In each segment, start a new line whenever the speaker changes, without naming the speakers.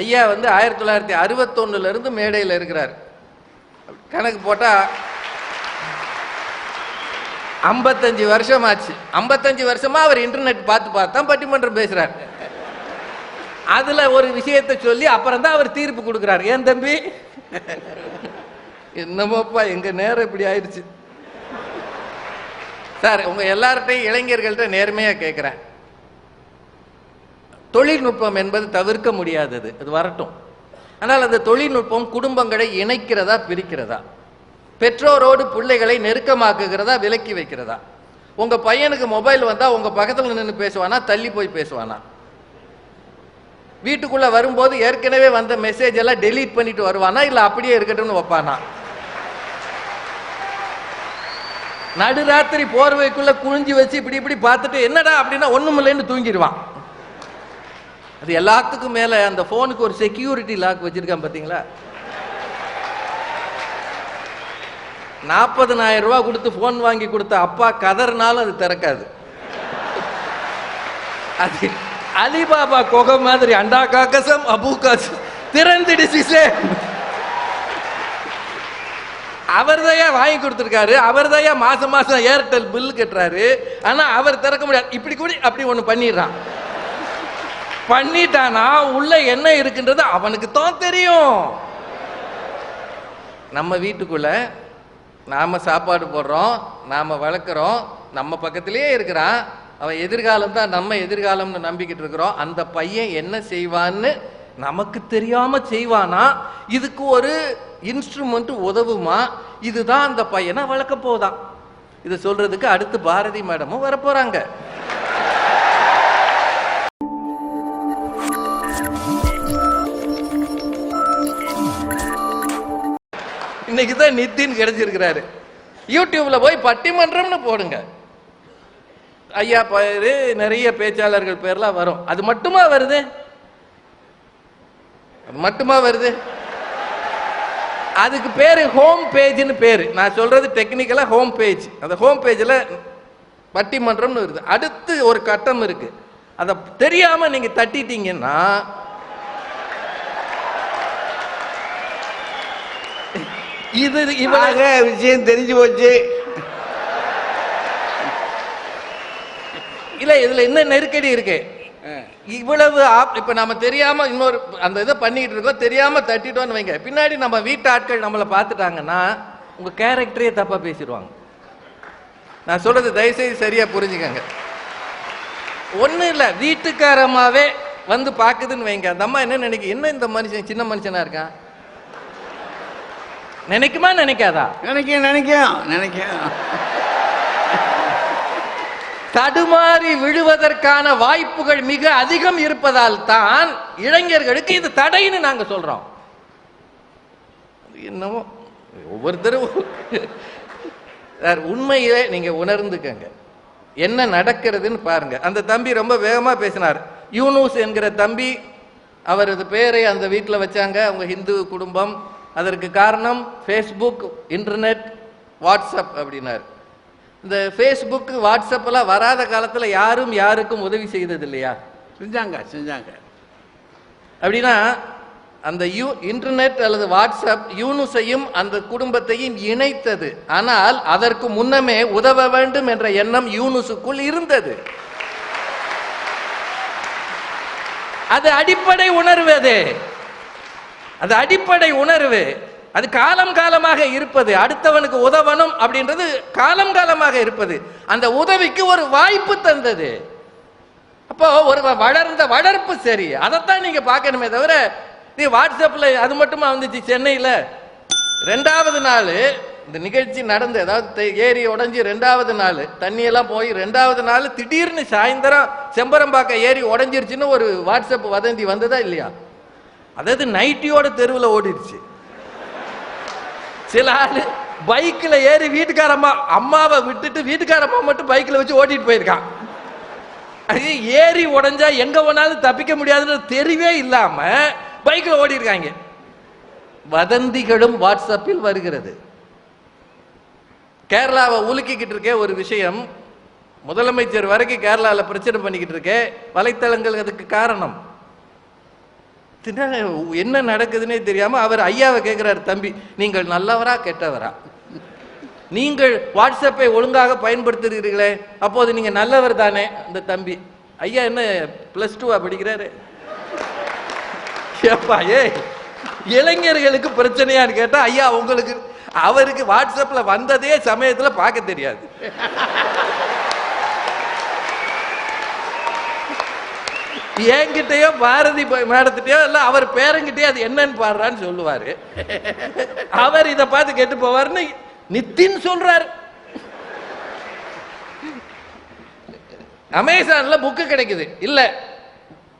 ஐயா வந்து ஆயிரத்தி தொள்ளாயிரத்தி அறுபத்தொன்னுல இருந்து மேடையில் இருக்கிறார். கணக்கு போட்டா ஐம்பத்தஞ்சு வருஷம் ஆச்சு ஐம்பத்தஞ்சு வருஷமா அவர் இன்டர்நெட் பார்த்து பார்த்து தான் பட்டிமன்றம் பேசுறார். அதுல ஒரு விஷயத்தை சொல்லி அப்புறம் தான் அவர் தீர்ப்பு கொடுக்குறார். ஏன் தம்பி? என்னமோப்பா எங்க நேரம் இப்படி ஆயிடுச்சு. சார் உங்க எல்லார்ட்டையும் இளைஞர்கள்ட்ட நேர்மையா கேட்கிறேன் தொழில்நுட்பம் என்பது தவிர்க்க முடியாதது. அது வரட்டும். ஆனால் அந்த தொழில்நுட்பம் குடும்பங்களை இணைக்கிறதா பிரிக்கிறதா? பெற்றோரோடு பிள்ளைகளை நெருக்கமாக்குகிறதா விலக்கி வைக்கிறதா? உங்க பையனுக்கு மொபைல் வந்தா உங்க பக்கத்தில் நின்று பேசுவானா தள்ளி போய் பேசுவானா? வீட்டுக்குள்ள வரும்போது ஏற்கனவே வந்த மெசேஜ் எல்லாம் டெலீட் பண்ணிட்டு வருவானா இல்ல அப்படியே இருக்கட்டும்னு வைப்பானா? நடுராத்திரி போர்வைக்குள்ள குனிஞ்சு வச்சு இப்படி இப்படி பார்த்துட்டு என்னடா அப்படின்னா ஒண்ணுமில்லைன்னு தூங்கிடுவான். அது எல்லாத்துக்கும் மேல அந்த போனுக்கு ஒரு செக்யூரிட்டி லாக் வச்சிருக்கான் பாத்தீங்களா? நாற்பதனாயிரம் ரூபாய் கொடுத்து போன் வாங்கி கொடுத்த அப்பா கதறினாலும் அது திறக்காது. அது அலிபாபா கொகை மாதிரி அண்டா காக்கசம் அபு காசம் திறந்துடு சிசே. அவர் வாங்கி கொடுத்துருக்காரு அவர் மாசம் மாசம் ஏர்டெல் பில் கட்டுறாரு. ஆனா அவர் திறக்க முடியாது. இப்படி கூட அப்படி ஒன்று பண்ணிடுறான். பண்ணிட்டானா? உள்ள என்ன இருக்குன்றது அவனுக்கு தான் தெரியும். நம்ம வீட்டுக்குள்ள நாம சாப்பாடு போடுறோம் நாம வளர்க்குறோம் நம்ம பக்கத்திலேயே இருக்கிறான். அவன் எதிர்காலம் தான் நம்ம எதிர்காலம்னு நம்பிக்கிட்டு இருக்கிறோம். அந்த பையன் என்ன செய்வான்னு நமக்கு தெரியாம செய்வானா? இதுக்கு ஒரு இன்ஸ்ட்ருமெண்ட் உதவுமா? இதுதான் அந்த பையனை வளர்க்க போதான் இதை சொல்றதுக்கு அடுத்து பாரதி மேடமும் வரப்போறாங்க. இன்னைக்கு தான் நித்தின்னு கிடைச்சிருக்கிறாரு. யூடியூப்ல போய் பட்டிமன்றம்னு போடுங்க. ஐயா பேரு நிறைய பேச்சாளர்கள் பேர்லாம் வரும். அது மட்டுமா வருது? அது மட்டுமா வருது? அதுக்கு பேரு ஹோம் பேஜ்னு பேரு. நான் சொல்றது டெக்னிக்கலா ஹோம் பேஜ். அந்த ஹோம் பேஜ்ல பட்டிமன்றம்னு வருது. அடுத்து ஒரு கட்டம் இருக்கு. அதை தெரியாம நீங்க தட்டிட்டீங்கன்னா இது இவ
ஆக விஷயம் தெரிஞ்சு போச்சு.
இல்ல இதுல என்ன நெருக்கடி இருக்கு? இவ்வளவு இப்ப நம்ம தெரியாம இன்னொரு அந்த இதை பண்ணிட்டு இருக்கோம் தெரியாம தட்டிட்டோம்னு வைங்க. பின்னாடி நம்ம வீட்டு ஆட்கள் நம்மளை பார்த்துட்டாங்கன்னா உங்க கேரக்டரே தப்பா பேசிடுவாங்க. நான் சொல்றது தயவுசெய்து சரியா புரிஞ்சுக்கங்க. ஒண்ணும் இல்ல வீட்டுக்காரமாவே வந்து பாக்குதுன்னு வைங்க. அந்த அம்மா என்ன நினைக்க என்ன இந்த மனுஷன் சின்ன மனுஷனா இருக்கான்? நினைக்குமா நினைக்காதா?
நினைக்க நினைக்கும் நினைக்கும்
தடுமாறி விழுவதற்கான வாய்ப்புகள் மிக அதிகம் இருப்பதால் தான் இளைஞர்களுக்கு இது தடைன்னு நாங்க சொல்றோம். அது என்னவோ ஒவ்வொருத்தரும் சார் உண்மையிலே நீங்க உணர்ந்துக்கங்க. என்ன நடக்கிறதுன்னு பாருங்க. அந்த தம்பி ரொம்ப வேகமா பேசினார். யூனூஸ் என்கிற தம்பி அவரது பேரை அந்த வீட்டில் வச்சாங்க. அவங்க ஹிந்து குடும்பம். அதற்கு காரணம் ஃபேஸ்புக் இன்டர்நெட் வாட்ஸ்அப் அப்படின்னார். இந்த ஃபேஸ்புக் வாட்ஸ்அப் எல்லாம் வராத காலத்துல யாரும் யாருக்கும் உதவி செய்தது இல்லையா
செஞ்சாங்க செஞ்சாங்க.
அப்படின்னா அந்த யூ இன்டர்நெட் அல்லது வாட்ஸ்அப் யூனுஸையும் அந்த குடும்பத்தையும் இணைத்தது. ஆனால் அதற்கு முன்னமே உதவ வேண்டும் என்ற எண்ணம் யூனுஸுக்குள் இருந்தது. அது அடிப்படை உணர்வு அது. அது அடிப்படை உணர்வு. அது காலம் காலமாக இருப்பது. அடுத்தவனுக்கு உதவணும் அப்படின்றது காலம் காலமாக இருப்பது. அந்த உதவிக்கு ஒரு வாய்ப்பு தந்தது. அப்போ ஒரு வளர்ந்த வளர்ப்பு சரி. அதைத்தான் நீங்க பார்க்கணுமே தவிர நீ வாட்ஸ்அப்ல அது மட்டுமா வந்துச்சு சென்னையில்? ரெண்டாவது நாள் இந்த நிகழ்ச்சி நடந்து அதாவது ஏரி உடஞ்சி ரெண்டாவது நாள் தண்ணியெல்லாம் போய் ரெண்டாவது நாள் திடீர்னு சாயந்தரம் செம்பரம்பாக்கம் ஏரி உடஞ்சிருச்சுன்னு ஒரு வாட்ஸ்அப் வதந்தி வந்ததா இல்லையா? அதாவது நைட்டியோட தெருவில் ஓடிடுச்சு. சில ஆள் பைக்கில் ஏறி வீட்டுக்காரம்மா அம்மாவை விட்டுட்டு வீட்டுக்காரம்மா மட்டும் பைக்கில் வச்சு ஓட்டிட்டு போயிருக்கான். அது ஏறி உடஞ்சா எங்க வேணாலும் தப்பிக்க முடியாதுன்னு தெரியவே இல்லாம பைக்கில் ஓடி இருக்காங்க வதந்திகளும் வாட்ஸ்அப்பில் வருகிறது. கேரளாவை உலுக்கிக்கிட்டு இருக்கே ஒரு விஷயம். முதலமைச்சர் வரைக்கும் கேரளாவில் பிரச்சனை பண்ணிக்கிட்டு இருக்கே. வலைத்தளங்கள் அதுக்கு காரணம். தின- என்ன நடக்குதுன்னே தெரியாம அவர் ஐயாவை கேட்குறாரு தம்பி நீங்கள் நல்லவரா கெட்டவரா? நீங்கள் வாட்ஸ்அப்பை ஒழுங்காக பயன்படுத்துகிறீர்களே அப்போது நீங்க நல்லவர் தானே? அந்த தம்பி ஐயா என்ன பிளஸ் டூவா படிக்கிறாரு? ஏப்பா இளைஞர்களுக்கு பிரச்சனையான்னு கேட்டா ஐயா உங்களுக்கு அவருக்கு வாட்ஸ்அப்ல வந்ததே சமயத்துல பார்க்க தெரியாது. என்கிட்டயோ பாரதி மேடத்திட்டயோ இல்ல அவர் பேரங்கிட்டயோ அது என்னன்னு பாடுறான்னு சொல்லுவாரு. அவர் இதை பார்த்து கெட்டு போவாருன்னு நித்தின் சொல்றாரு. அமேசான்ல புக்கு கிடைக்குது. இல்ல.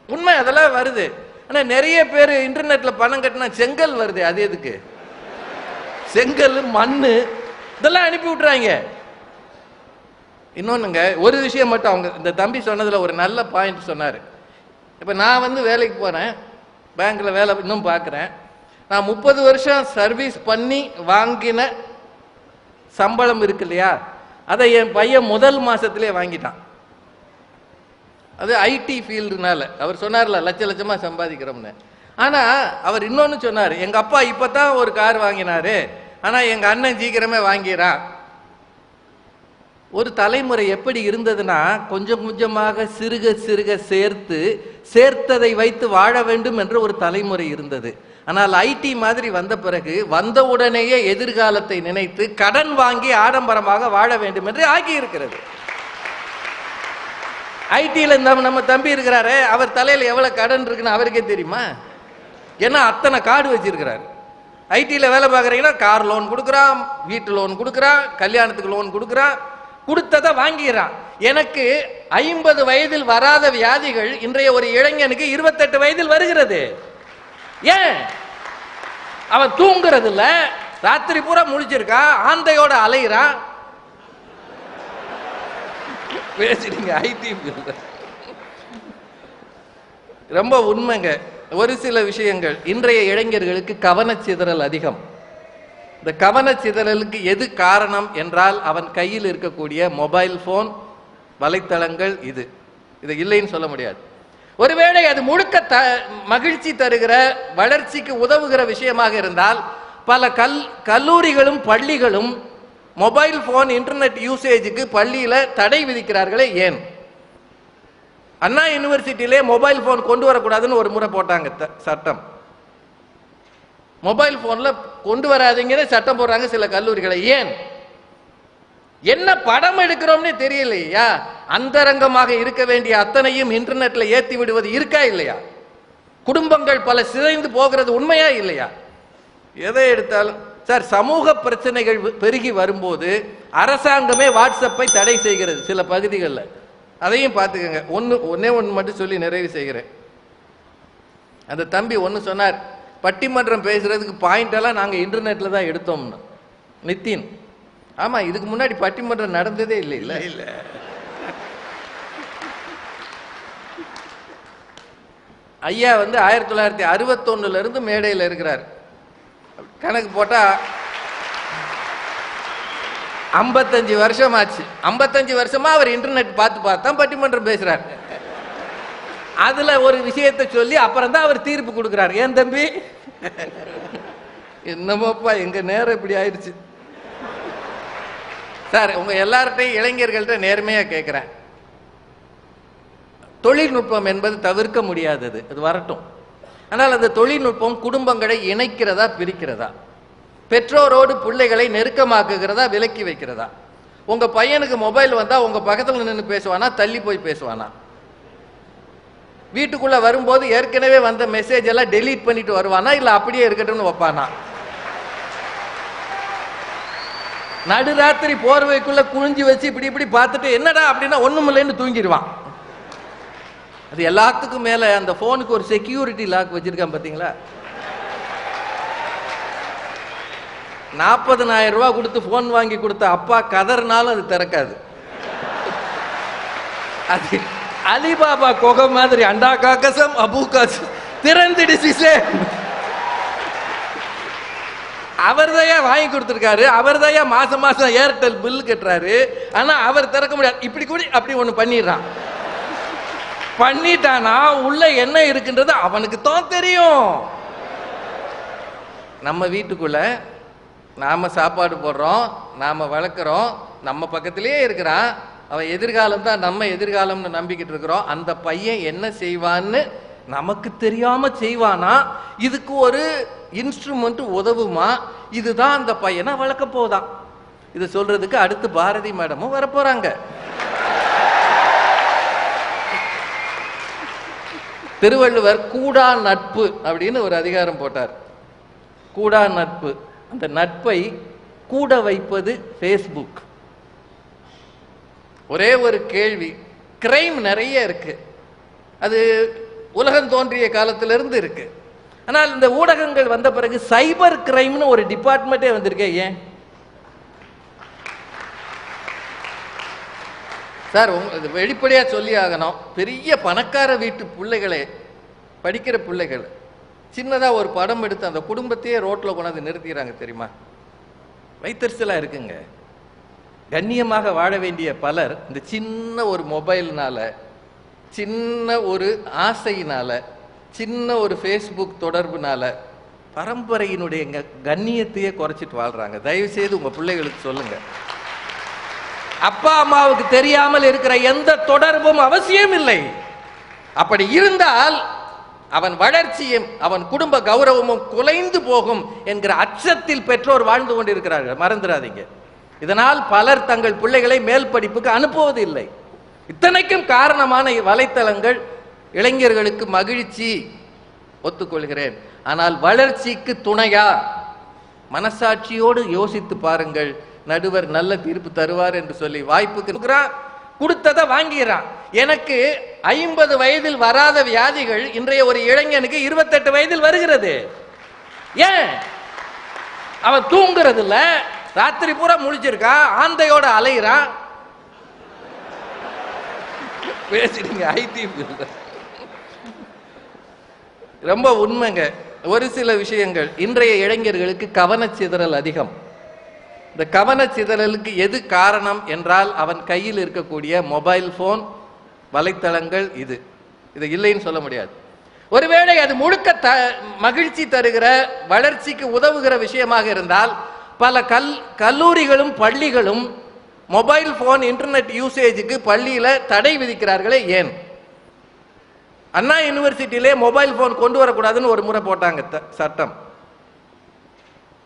உண்மை அதெல்லாம் வருது. ஆனா நிறைய பேர் இன்டர்நெட்ல பணம் கட்டினா செங்கல் வருது அது எதுக்கு? செங்கல் மண்ணு இதெல்லாம் அனுப்பி விட்டுறாங்க. இன்னொன்னுங்க ஒரு விஷயம் மட்டும் அவங்க இந்த தம்பி சொன்னதுல ஒரு நல்ல பாயிண்ட் சொன்னாரு. இப்போ நான் வந்து வேலைக்கு போகிறேன் பேங்க்கில் வேலை இன்னும் பார்க்குறேன் நான் முப்பது வருஷம் சர்வீஸ் பண்ணி வாங்கின சம்பளம் இருக்கு இல்லையா? அதை என் பையன் முதல் மாசத்திலே வாங்கிட்டான். அது ஐடி ஃபீல்டுனால. அவர் சொன்னார்ல லட்ச லட்சமாக சம்பாதிக்கிறோம்னு. ஆனால் அவர் இன்னொன்று சொன்னார் எங்கள் அப்பா இப்போ தான் ஒரு கார் வாங்கினாரு. ஆனால் எங்கள் அண்ணன் சீக்கிரமே வாங்கிறான் ஒரு தலைமுறை எப்படி இருந்ததுன்னா கொஞ்சம் கொஞ்சமாக சிறுக சிறுக சேர்த்து சேர்த்ததை வைத்து வாழ வேண்டும் என்ற ஒரு தலைமுறை இருந்தது. ஆனால் ஐடி மாதிரி வந்த பிறகு வந்தவுடனேயே எதிர்காலத்தை நினைத்து கடன் வாங்கி ஆடம்பரமாக வாழ வேண்டும் என்று ஆகியிருக்கிறது. ஐடியில் நம்ம நம்ம தம்பி இருக்கிறாரே அவர் தலையில் எவ்வளோ கடன் இருக்குன்னு அவருக்கே தெரியுமா? ஏன்னா அத்தனை கார்டு வச்சிருக்கிறாரு. ஐடியில் வேலை பார்க்குறீங்கன்னா கார் லோன் கொடுக்குறான் வீட்டு லோன் கொடுக்குறான் கல்யாணத்துக்கு லோன் கொடுக்குறான் கொடுத்ததை வாங்கிறான் எனக்கு ஐம்பது வயதில் வராத வியாதிகள் இன்றைய ஒரு இளைஞனுக்கு இருபத்தெட்டு வயதில் வருகிறது. ஏன்? அவன் தூங்குறது இல்ல ராத்திரி பூரா முழிச்சிருக்கான் ஆந்தையோட அலையிறான் பேசுறீங்க ஐடி ரொம்ப உண்மைங்க. ஒரு சில விஷயங்கள் இன்றைய இளைஞர்களுக்கு கவனச்சிதறல் அதிகம். இந்த கவனச்சிதறலுக்கு எது காரணம் என்றால் அவன் கையில் இருக்கக்கூடிய மொபைல் ஃபோன் வலைத்தளங்கள் இது. இது இல்லைன்னு சொல்ல முடியாது. ஒருவேளை அது முழுக்க த மகிழ்ச்சி தருகிற வளர்ச்சிக்கு உதவுகிற விஷயமாக இருந்தால் பல கல் கல்லூரிகளும் பள்ளிகளும் மொபைல் ஃபோன் இன்டர்நெட் யூசேஜுக்கு பள்ளியில் தடை விதிக்கிறார்களே ஏன்? அண்ணா யூனிவர்சிட்டியிலே மொபைல் ஃபோன் கொண்டு வரக்கூடாதுன்னு ஒரு முறை போட்டாங்க சட்டம். மொபைல் போன்ல கொண்டு வராதீங்கன்னு சட்டம் போடுறாங்க சில கல்லூரிகளை. ஏன்? என்ன படம் எடுக்கிறோம்னே தெரியலையா? அந்தரங்கமாக இருக்க வேண்டிய அத்தனையும் இன்டர்நெட்ல ஏத்தி விடுவது இருக்கா இல்லையா? குடும்பங்கள் பல சிதைந்து போகிறது உண்மையா இல்லையா? எதை எடுத்தாலும் சார் சமூக பிரச்சனைகள் பெருகி வரும்போது அரசாங்கமே வாட்ஸ்அப்பை தடை செய்கிறது சில பகுதிகளில். அதையும் பார்த்துக்கோங்க. ஒன்று ஒன்னே ஒன்று மட்டும் சொல்லி நிறைவு செய்கிறேன். அந்த தம்பி ஒன்று சொன்னார் பட்டிமன்றம் பேசுறதுக்கு பாயிண்ட் எல்லாம் நாங்கள் இன்டர்நெட்ல தான் எடுத்தோம்னு. நித்தின் ஆமா இதுக்கு முன்னாடி பட்டிமன்றம் நடந்ததே இல்லை இல்ல.
இல்ல
ஐயா வந்து ஆயிரத்தி தொள்ளாயிரத்தி அறுபத்தொன்னுல இருந்து மேடையில் இருக்கிறார். கணக்கு போட்டா ஐம்பத்தஞ்சு வருஷம் ஆச்சு ஐம்பத்தஞ்சு வருஷமா அவர் இன்டர்நெட் பார்த்து பார்த்து பட்டிமன்றம் பேசுறார். அதுல ஒரு விஷயத்தை சொல்லி அப்புறம் தான் அவர் தீர்ப்பு கொடுக்கிறார். ஏன் தம்பி? என்னமோப்பா எங்க நேரம் இப்படி ஆயிடுச்சு. சார் உங்க எல்லார்ட்டையும் இளைஞர்கள்ட்ட நேர்மையா கேட்கிறேன் தொழில்நுட்பம் என்பது தவிர்க்க முடியாதது. அது வரட்டும். ஆனால் அந்த தொழில்நுட்பம் குடும்பங்களை இணைக்கிறதா பிரிக்கிறதா? பெற்றோரோடு பிள்ளைகளை நெருக்கமாக்குகிறதா விலக்கி வைக்கிறதா? உங்க பையனுக்கு மொபைல் வந்தா உங்க பக்கத்தில் நின்று பேசுவானா தள்ளி போய் பேசுவானா? வீட்டுக்குள்ள வரும்போது ஏற்கனவே வந்த மெசேஜ் எல்லாம் டெலீட் பண்ணிட்டு வருவானா? இல்ல அப்படியே இருக்கட்டும்னு வைப்பானா? நடுராத்திரி போர்வைக்குள்ள குழிஞ்சு வச்சு இப்படி இப்படி பார்த்துட்டு என்னடா அப்படின்னா ஒண்ணுமில்லைன்னு தூங்கிடுவான். அது எல்லாத்துக்கும் மேல அந்த போனுக்கு ஒரு செக்யூரிட்டி லாக் வச்சிருக்கான் பாத்தீங்களா? நாற்பதனாயிரம் ரூபாய் கொடுத்து போன் வாங்கி கொடுத்த அப்பா கதறினாலும் அது திறக்காது. அது அலிபாபா குகை மாதிரி அண்டா காக்கசம் அபு காசம் திறந்துடு சிசே. அவர் வாங்கி கொடுத்துருக்காரு அவர் மாசம் மாசம் ஏர்டெல் பில் கட்டுறாரு. ஆனா அவர் திறக்க முடியாது. இப்படி கூட அப்படி ஒண்ணு பண்ணிடுறான். பண்ணிட்டானா உள்ள என்ன இருக்குன்றது அவனுக்கு தான் தெரியும். நம்ம வீட்டுக்குள்ள நாம சாப்பாடு போடுறோம் நாம வளர்க்குறோம் நம்ம பக்கத்திலேயே இருக்கிறான். அவன் எதிர்காலம் தான் நம்ம எதிர்காலம்னு நம்பிக்கிட்டு இருக்கிறோம். அந்த பையன் என்ன செய்வான்னு நமக்கு தெரியாம செய்வானா? இதுக்கு ஒரு இன்ஸ்ட்ருமெண்ட் உதவுமா? இதுதான் அந்த பையனை வளர்க்க போதான் இது சொல்றதுக்கு அடுத்து பாரதி மேடமும் வரப்போறாங்க. திருவள்ளுவர் கூடா நட்பு அப்படின்னு ஒரு அதிகாரம் போட்டார். கூடா நட்பு. அந்த நட்பை கூட வைப்பது ஃபேஸ்புக் ஒரே ஒரு கேள்வி. கிரைம் நிறைய இருக்கு. அது உலகம் தோன்றிய காலத்திலிருந்து இருக்கு. ஆனால் இந்த ஊடகங்கள் வந்த பிறகு சைபர் கிரைம்னு ஒரு டிபார்ட்மெண்ட்டே வந்திருக்கே ஏன்? சார் உங்க வெளிப்படையாக சொல்லி ஆகணும். பெரிய பணக்கார வீட்டு பிள்ளைகளே படிக்கிற பிள்ளைகள் சின்னதாக ஒரு படம் எடுத்து அந்த குடும்பத்தையே ரோட்டில் கொண்டாந்து நிறுத்திடுறாங்க தெரியுமா? வைத்தறிச்சலா இருக்குங்க. கண்ணியமாக வாழ வேண்டிய பலர் இந்த சின்ன ஒரு மொபைல்னால சின்ன ஒரு ஆசையினால சின்ன ஒரு ஃபேஸ்புக் தொடர்புனால பரம்பரையினுடைய கண்ணியத்தையே குறைச்சிட்டு வாழ்றாங்க. தயவு செய்து உங்க பிள்ளைகளுக்கு சொல்லுங்க. அப்பா அம்மாவுக்கு தெரியாமல் இருக்கிற எந்த தொடர்பும் அவசியம் இல்லை. அப்படி இருந்தால் அவன் வளர்ச்சியும் அவன் குடும்ப கௌரவமும் குலைந்து போகும் என்கிற அச்சத்தில் பெற்றோர் வாழ்ந்து கொண்டிருக்கிறார்கள். மறந்துடாதீங்க. இதனால் பலர் தங்கள் பிள்ளைகளை மேல் படிப்புக்கு அனுப்புவது இல்லை இத்தனைக்கும் காரணமான வலைத்தளங்கள் இளைஞர்களுக்கு மகிழ்ச்சி ஒத்துக்கொள்கிறேன். ஆனால் வளர்ச்சிக்கு துணையா? மனசாட்சியோடு யோசித்து பாருங்கள். நடுவர் நல்ல தீர்ப்பு தருவார் என்று சொல்லி வாய்ப்புக்கு கொடுத்ததை வாங்கிடுறான் எனக்கு ஐம்பது வயதில் வராத வியாதிகள் இன்றைய ஒரு இளைஞனுக்கு இருபத்தெட்டு வயதில் வருகிறது. ஏன்? அவன் தூங்குறது இல்லை ராத்திரி பூரா முழிச்சிருக்கான் ஆந்தையோட அலைகிறான் பேசுறீங்க ஐடி ரொம்ப உண்மைங்க. ஒரு சில விஷயங்கள் இன்றைய இளைஞர்களுக்கு கவனச்சிதறல் அதிகம். இந்த கவனச்சிதறலுக்கு எது காரணம் என்றால் அவன் கையில் இருக்கக்கூடிய மொபைல் ஃபோன் வலைத்தளங்கள் இது. இது இல்லைன்னு சொல்ல முடியாது. ஒருவேளை அது முழுக்க த மகிழ்ச்சி தருகிற வளர்ச்சிக்கு உதவுகிற விஷயமாக இருந்தால் பல கல் கல்லூரிகளும் பள்ளிகளும் மொபைல் ஃபோன் இன்டர்நெட் யூசேஜுக்கு பள்ளியில் தடை விதிக்கிறார்களே ஏன்? அண்ணா யூனிவர்சிட்டியிலே மொபைல் ஃபோன் கொண்டு வரக்கூடாதுன்னு ஒரு முறை போட்டாங்க த- சட்டம்.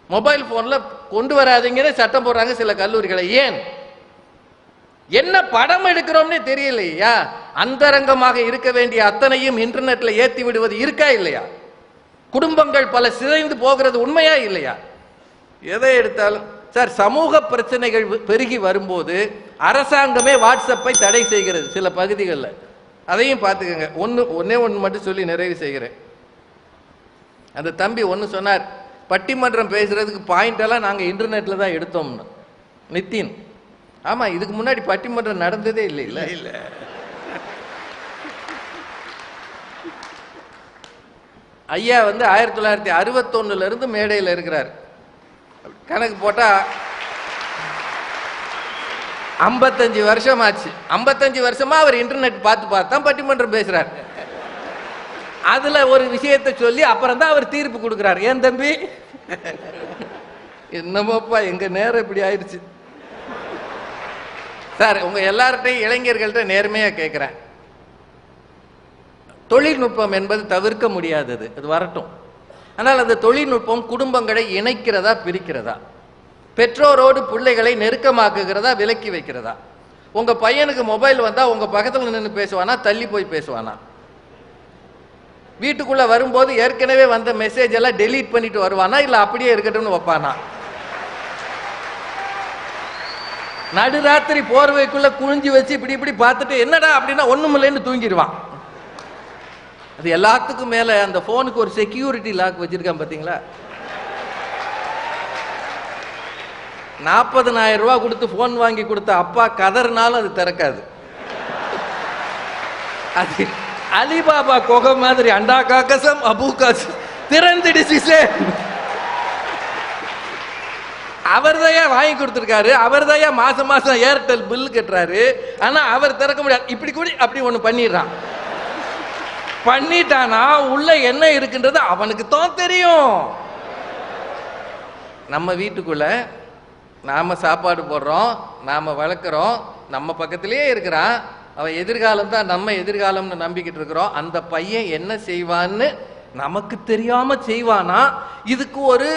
மொபைல் ஃபோனில் கொண்டு வராதிங்கிற சட்டம் போடுறாங்க சில கல்லூரிகளை. ஏன்? என்ன படம் எடுக்கிறோம்னே தெரியலையா? அந்தரங்கமாக இருக்க வேண்டிய அத்தனையும் இன்டர்நெட்ல ஏத்தி விடுவது இருக்கா இல்லையா? குடும்பங்கள் பல சிதைந்து போகிறது உண்மையா இல்லையா? எதை எடுத்தாலும் சார் சமூக பிரச்சனைகள் பெருகி வரும்போது அரசாங்கமே வாட்ஸ்அப்பை தடை செய்கிறது சில பகுதிகளில். அதையும் பார்த்துக்கங்க. ஒன்று ஒன்னே ஒன்று மட்டும் சொல்லி நிறைவு செய்கிறேன். அந்த தம்பி ஒன்று சொன்னார் பட்டிமன்றம் பேசுறதுக்கு பாயிண்ட் எல்லாம் நாங்கள் இன்டர்நெட்டில் தான் எடுத்தோம்னு. நித்தின் ஆமாம் இதுக்கு முன்னாடி பட்டிமன்றம் நடந்ததே இல்லை. இல்லை
இல்ல.
ஐயா வந்து ஆயிரத்தி தொள்ளாயிரத்தி அறுபத்தொன்னுல இருந்து மேடையில் இருக்கிறார். கணக்கு போட்டா ஐம்பத்தஞ்சு வருஷம் ஆச்சு ஐம்பத்தஞ்சு வருஷமா அவர் இன்டர்நெட் பார்த்து பார்த்து தான் பட்டிமன்றம் பேசுறார். அதுல ஒரு விஷயத்தை சொல்லி அப்புறம் தான் அவர் தீர்ப்பு கொடுக்கிறார். ஏன் தம்பி? என்னமோப்பா எங்க நேரம் இப்படி ஆயிடுச்சு. சார் உங்க எல்லார்ட்டையும் இளைஞர்கள்ட்ட நேர்மையா கேட்கிறேன் தொழில்நுட்பம் என்பது தவிர்க்க முடியாதது. அது வரட்டும். ஆனால் அந்த தொழில்நுட்பம் குடும்பங்களை இணைக்கிறதா பிரிக்கிறதா? பெற்றோரோடு பிள்ளைகளை நெருக்கமாக்குகிறதா விலக்கி வைக்கிறதா? உங்க பையனுக்கு மொபைல் வந்தா உங்க பக்கத்தில் நின்று பேசுவானா தள்ளி போய் பேசுவானா? வீட்டுக்குள்ள வரும்போது ஏற்கனவே வந்த மெசேஜ் எல்லாம் டெலீட் பண்ணிட்டு வருவானா இல்ல அப்படியே இருக்கட்டும்னு வைப்பானா? நடுராத்திரி போர்வைக்குள்ள குனிஞ்சு வச்சு இப்படி இப்படி பார்த்துட்டு என்னடா அப்படின்னா ஒண்ணுமில்லைன்னு தூங்கிடுவான். அது எல்லாத்துக்கும் மேல அந்த போனுக்கு ஒரு செக்யூரிட்டி லாக் வச்சிருக்கான் பாத்தீங்களா? நாற்பதனாயிரம் ரூபாய் கொடுத்து போன் வாங்கி கொடுத்த அப்பா கதறினாலும் அது திறக்காது. அது அலிபாபா கொகை மாதிரி அண்டா காக்கசம் அபு காசம் திறந்துடுச்சு அவர் வாங்கி கொடுத்துருக்காரு? அவர் மாசம் மாசம் ஏர்டெல் பில் கட்டுறாரு? ஆனா அவர் திறக்க முடியாது. இப்படி கூட அப்படி ஒண்ணு பண்ணிடுறான். பண்ணிட்டானா? உள்ள என்ன இருக்குன்றது அவனுக்கு தான் தெரியும். நம்ம வீட்டுக்குள்ள நாம சாப்பாடு போடுறோம் நாம வளர்க்குறோம் நம்ம பக்கத்திலேயே இருக்கிறான். அவன் எதிர்காலம் தான் நம்ம எதிர்காலம்னு நம்பிக்கிட்டு இருக்கிறோம். அந்த பையன் என்ன செய்வான்னு நமக்கு தெரியாம செய்வானா? இதுக்கு ஒரு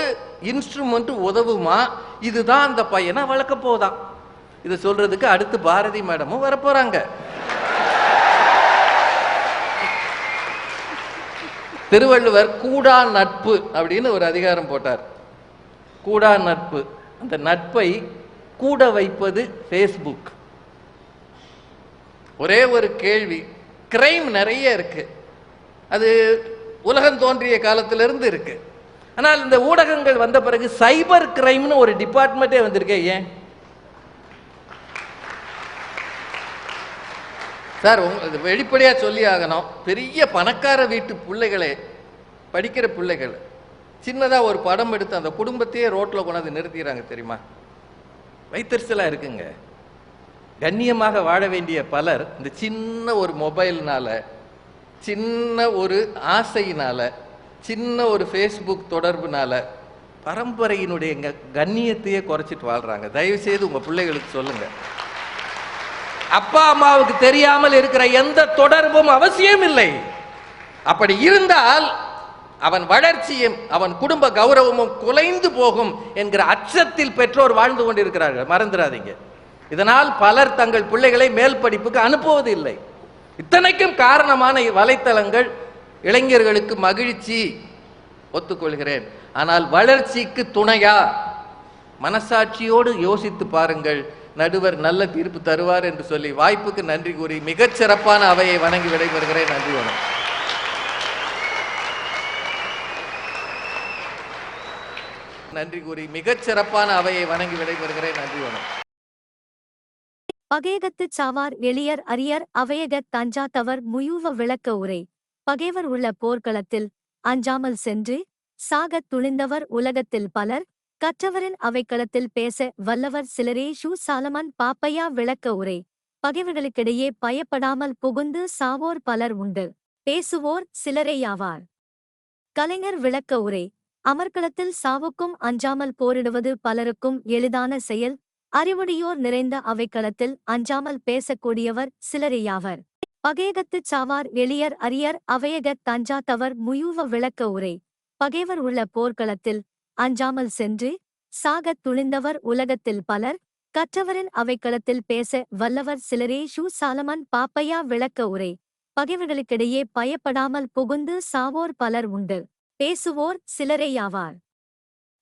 இன்ஸ்ட்ருமெண்ட் உதவுமா? இதுதான் அந்த பையனை வளர்க்க போதான் இதை சொல்றதுக்கு அடுத்து பாரதி மேடமும் வரப்போறாங்க. திருவள்ளுவர் கூடா நட்பு அப்படின்னு ஒரு அதிகாரம் போட்டார். கூடா நட்பு. அந்த நட்பை கூட வைப்பது ஃபேஸ்புக் ஒரே ஒரு கேள்வி. கிரைம் நிறைய இருக்கு. அது உலகம் தோன்றிய காலத்திலிருந்து இருக்கு. ஆனால் இந்த ஊடகங்கள் வந்த பிறகு சைபர் கிரைம்னு ஒரு டிபார்ட்மெண்ட்டே வந்திருக்கே ஏன்? சார் உங்க இது வெளிப்படையா சொல்லி ஆகணும். பெரிய பணக்கார வீட்டு பிள்ளைகளே படிக்கிற பிள்ளைகள் சின்னதா ஒரு படம் எடுத்து அந்த குடும்பத்தையே ரோட்ல கொண்டாந்து நிறுத்திடுறாங்க தெரியுமா? வைத்தறிச்சலா இருக்குங்க. கண்ணியமாக வாழ வேண்டிய பலர் இந்த சின்ன ஒரு மொபைல்னால சின்ன ஒரு ஆசையினால சின்ன ஒரு ஃபேஸ்புக் தொடர்புனால பரம்பரையினுடைய கண்ணியத்தையே குறைச்சிட்டு வாழ்றாங்க. தயவுசெய்து உங்கள் உங்க பிள்ளைகளுக்கு சொல்லுங்க. அப்பா அம்மாவுக்கு தெரியாமல் இருக்கிற எந்த தொடர்பும் அவசியம் இல்லை. அப்படி இருந்தால் அவன் வளர்ச்சியும் அவன் குடும்ப கௌரவமும் குலைந்து போகும் என்கிற அச்சத்தில் பெற்றோர் வாழ்ந்து கொண்டிருக்கிறார்கள். மறந்துடாதீங்க. இதனால் பலர் தங்கள் பிள்ளைகளை மேல் படிப்புக்கு அனுப்புவதில்லை. இத்தனைக்கும் காரணமான வலைத்தளங்கள் இளைஞர்களுக்கு மகிழ்ச்சி ஒத்துக்கொள்கிறேன். ஆனால் வளர்ச்சிக்கு துணையா? மனசாட்சியோடு யோசித்து பாருங்கள். நடுவர் நல்ல தீர்ப்பு தருவார் என்று சொல்லி வாய்ப்புக்கு நன்றி கூறி மிகச் சிறப்பான அவையை வணங்கி விடைபெறுகிறேன். நன்றி வணக்கம். நன்றி கூறி மிகச்சிறப்பான அவையை வணங்கி விடைபெறுகிறேன். நன்றி வணக்கம்.
பகேகத்து சாவார் எளியர் அரியர் அவையகத் தஞ்சாதவர் முயூவ விளக்க உரை. பகைவர் உள்ள போர்க்களத்தில் அஞ்சாமல் சென்று சாகத் துணிந்தவர் உலகத்தில் பலர் கற்றவரின் அவைக்களத்தில் பேச வல்லவர் சிலரே ஷூ சாலமன் பாப்பையா விளக்க உரை. பகைவர்களுக்கிடையே பயப்படாமல் புகுந்து சாவோர் பலர் உண்டு. பேசுவோர் சிலரேயாவார் கலைஞர் விளக்க உரை. அமர்க்களத்தில் சாவுக்கும் அஞ்சாமல் போரிடுவது பலருக்கும் எளிதான செயல். அறிவுடையோர் நிறைந்த அவைக்களத்தில் அஞ்சாமல் பேசக்கூடியவர் சிலரேயாவர் பகையகத்துச் சாவார் எளியர் அரியர் அவையகத் தஞ்சாத்தவர் முயூவ விளக்க உரை. பகைவர் உள்ள போர்க்களத்தில் அஞ்சாமல் சென்று சாகத் துணிந்தவர் உலகத்தில் பலர் கற்றவரின் அவைக்களத்தில் பேச வல்லவர் சிலரே ஷூ சாலமன் பாப்பையா விளக்க உரை. பகைவர்களுக்கிடையே பயப்படாமல் புகுந்து சாவோர் பலர் உண்டு. பேசுவோர் சிலரேயாவார்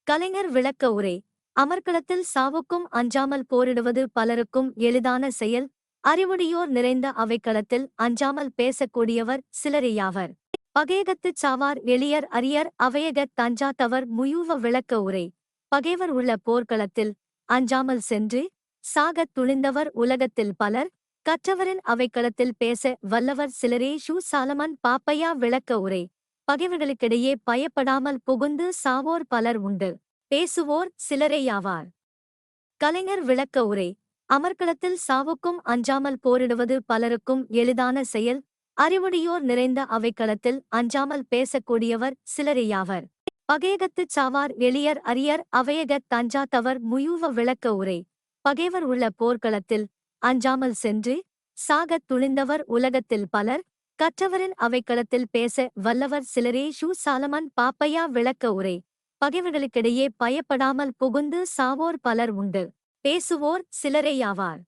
கலைஞர் விளக்க உரை. அமர்க்களத்தில் சாவுக்கும் அஞ்சாமல் போரிடுவது பலருக்கும் எளிதான செயல். அறிவுடையோர் நிறைந்த அவைக்களத்தில் அஞ்சாமல் பேசக்கூடியவர் சிலரேயாவர் பகேகத்துச் சாவார் எளியர் அரியர் அவையகத் தஞ்சாத்தவர் முயூவ விளக்க உரை. பகைவர் உள்ள போர்க்களத்தில் அஞ்சாமல் சென்று சாகத் துணிந்தவர் உலகத்தில் பலர் கற்றவரின் அவைக்களத்தில் பேச வல்லவர் சிலரே ஷூ சாலமன் பாப்பையா விளக்க உரை. பகைவர்களுக்கிடையே பயப்படாமல் புகுந்து சாவோர் பலர் உண்டு. பேசுவோர் சிலரேயாவார் கலைஞர் விளக்க உரை. அமர்க்களத்தில் சாவுக்கும் அஞ்சாமல் போரிடுவது பலருக்கும் எளிதான செயல். அறிவுடையோர் நிறைந்த அவைக்களத்தில் அஞ்சாமல் பேசக்கூடியவர் சிலரேயாவர். பகையகத்துச் சாவார் எளியர் அரியர் அவையகத் தஞ்சாத்தவர் முயூவ விளக்க உரை. பகைவர் உள்ள போர்க்களத்தில் அஞ்சாமல் சென்று சாகத் துணிந்தவர் உலகத்தில் பலர். கற்றவரின் அவைக்களத்தில் பேச வல்லவர் சிலரே ஷூ சாலமன் பாப்பையா விளக்க உரை. பகைவர்களுக்கிடையே பயப்படாமல் புகுந்து சாவோர் பலர் உண்டு. பேசுவோர் சிலரேயாவார்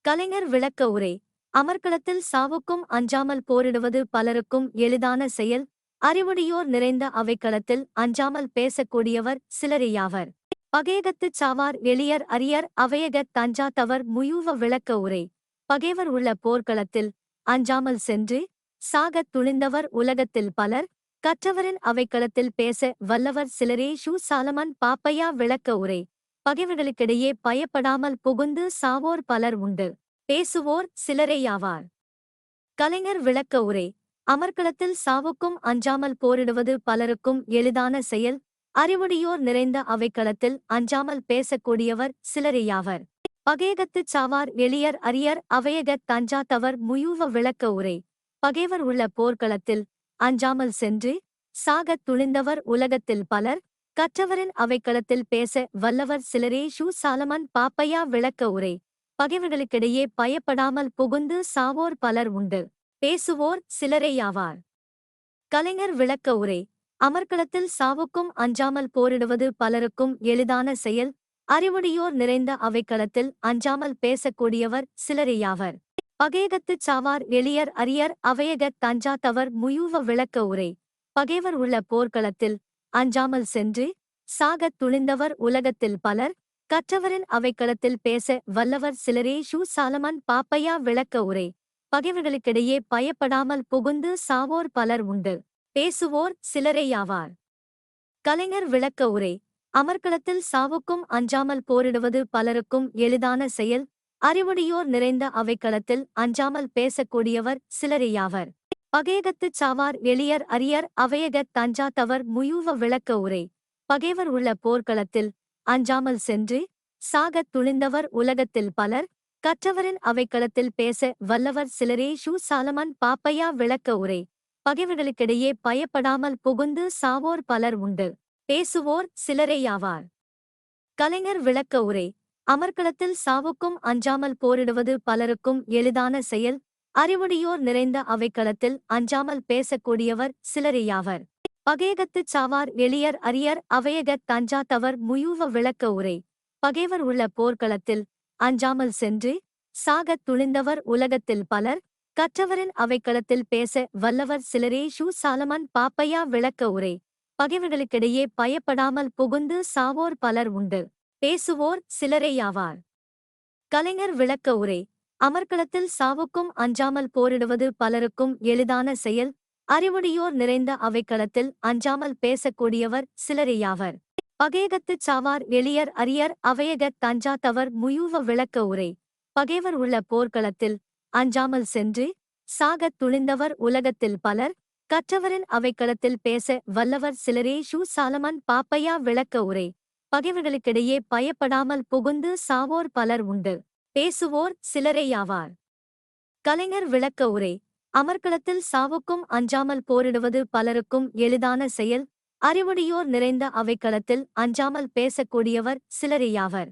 கலைஞர் விளக்க உரை. அமர்க்களத்தில் சாவுக்கும் அஞ்சாமல் போரிடுவது பலருக்கும் எளிதான செயல். அறிவுடையோர் நிறைந்த அவைக்களத்தில் அஞ்சாமல் பேசக்கூடியவர் சிலரேயாவர். பகையகத்துச் சாவார் எளியர் அரியர் அவையகத் தஞ்சாத்தவர் முயூவ விளக்க உரை. பகைவர் உள்ள போர்க்களத்தில் அஞ்சாமல் சென்று சாகத் துணிந்தவர் உலகத்தில் பலர். கற்றவரின் அவைக்களத்தில் பேச வல்லவர் சிலரே ஷூ சாலமன் பாப்பையா விளக்க உரை. பகைவர்களுக்கிடையே பயப்படாமல் புகுந்து சாவோர் பலர் உண்டு. பேசுவோர் சிலரேயாவார். கலைஞர் விளக்க உரை. அமர்க்களத்தில் சாவுக்கும் அஞ்சாமல் போரிடுவது பலருக்கும் எளிதான செயல். அறிவுடையோர் நிறைந்த அவைக்களத்தில் அஞ்சாமல் பேசக்கூடியவர் சிலரேயாவர். பகையகத்துச் சாவார் எளியர் அரியர் அவையகத் தஞ்சாதவர் முயூவ விளக்க உரை. பகைவர் உள்ள போர்க்களத்தில் அஞ்சாமல் சென்று சாகத் துணிந்தவர் உலகத்தில் பலர். கற்றவரின் அவைக்களத்தில் பேச வல்லவர் சிலரே ஷூ சாலமன் பாப்பையா விளக்க உரை. பகைவர்களுக்கிடையே பயப்படாமல் புகுந்து சாவோர் பலர் உண்டு. பேசுவோர் சிலரேயாவார். கலைஞர் விளக்க உரை. அமர்க்களத்தில் சாவுக்கும் அஞ்சாமல் போரிடுவது பலருக்கும் எளிதான செயல். அறிவுடையோர் நிறைந்த அவைக்களத்தில் அஞ்சாமல் பேசக்கூடியவர் சிலரேயாவர். பகையகத்துச் சாவார் எளியர் அரியர் அவையகத் தஞ்சாத்தவர் முயூவ விளக்க உரை. பகைவர் உள்ள போர்க்களத்தில் அஞ்சாமல் சென்று சாகத் துணிந்தவர் உலகத்தில் பலர். கற்றவரின் அவைக்களத்தில் பேச வல்லவர் சிலரே ஷூ சாலமன் பாப்பையா விளக்க உரை. பகைவர்களுக்கிடையே பயப்படாமல் புகுந்து சாவோர் பலர் உண்டு. பேசுவோர் சிலரேயாவார் கலைஞர் விளக்க உரை. அமர்க்களத்தில் சாவுக்கும் அஞ்சாமல் போரிடுவது பலருக்கும் எளிதான செயல். அறிவுடையோர் நிறைந்த அவைக்களத்தில் அஞ்சாமல் பேசக்கூடியவர் சிலரேயாவர் பகையகத்துச் சாவார் எளியர் அரியர் அவையகத் தஞ்சாத்தவர் முயூவ விளக்க உரை. பகைவர் உள்ள போர்க்களத்தில் அஞ்சாமல் சென்று சாகத் துணிந்தவர் உலகத்தில் பலர் கற்றவரின் அவைக்களத்தில் பேச வல்லவர் சிலரே ஷூ சாலமன் பாப்பையா விளக்க உரை. பகைவர்களுக்கிடையே பயப்படாமல் புகுந்து சாவோர் பலர் உண்டு. பேசுவோர் சிலரேயாவார் கலைஞர் விளக்க உரை. அமர்க்களத்தில் சாவுக்கும் அஞ்சாமல் போரிடுவது பலருக்கும் எளிதான செயல். அறிவுடையோர் நிறைந்த அவைக்களத்தில் அஞ்சாமல் பேசக்கூடியவர் சிலரேயாவர் பகேகத்துச் சாவார் எளியர் அரியர் அவையகத் தஞ்சாத்தவர் முயூவ விளக்க உரை. பகைவர் உள்ள போர்க்களத்தில் அஞ்சாமல் சென்று சாகத் துணிந்தவர் உலகத்தில் பலர் கற்றவரின் அவைக்களத்தில் பேச வல்லவர் சிலரே ஷூ சாலமன் பாப்பையா விளக்க உரை. பகைவர்களுக்கிடையே பயப்படாமல் புகுந்து சாவோர் பலர் உண்டு. பேசுவோர் சிலரேயாவார் கலைஞர் விளக்க உரை. அமர்க்களத்தில் சாவுக்கும் அஞ்சாமல் போரிடுவது பலருக்கும் எளிதான செயல். அறிவுடையோர் நிறைந்த அவைக்களத்தில் அஞ்சாமல் பேசக்கூடியவர் சிலரேயாவர். பகையகத்துச் சாவார் எளியர் அரியர் அவையகத் தஞ்சாத்தவர் முயூவ விளக்க உரை. பகைவர் உள்ள போர்க்களத்தில் அஞ்சாமல் சென்று சாகத் துணிந்தவர் உலகத்தில் பலர் கற்றவரின் அவைக்களத்தில் பேச வல்லவர் சிலரே ஷூ சாலமன் பாப்பையா விளக்க உரை. பகைவர்களுக்கிடையே பயப்படாமல் புகுந்து சாவோர் பலர் உண்டு. பேசுவோர் சிலரேயாவார். கலைஞர் விளக்க உரை. அமர்க்களத்தில் சாவுக்கும் அஞ்சாமல் போரிடுவது பலருக்கும் எளிதான செயல். அறிவுடையோர் நிறைந்த அவைக்களத்தில் அஞ்சாமல் பேசக்கூடியவர் சிலரேயாவர்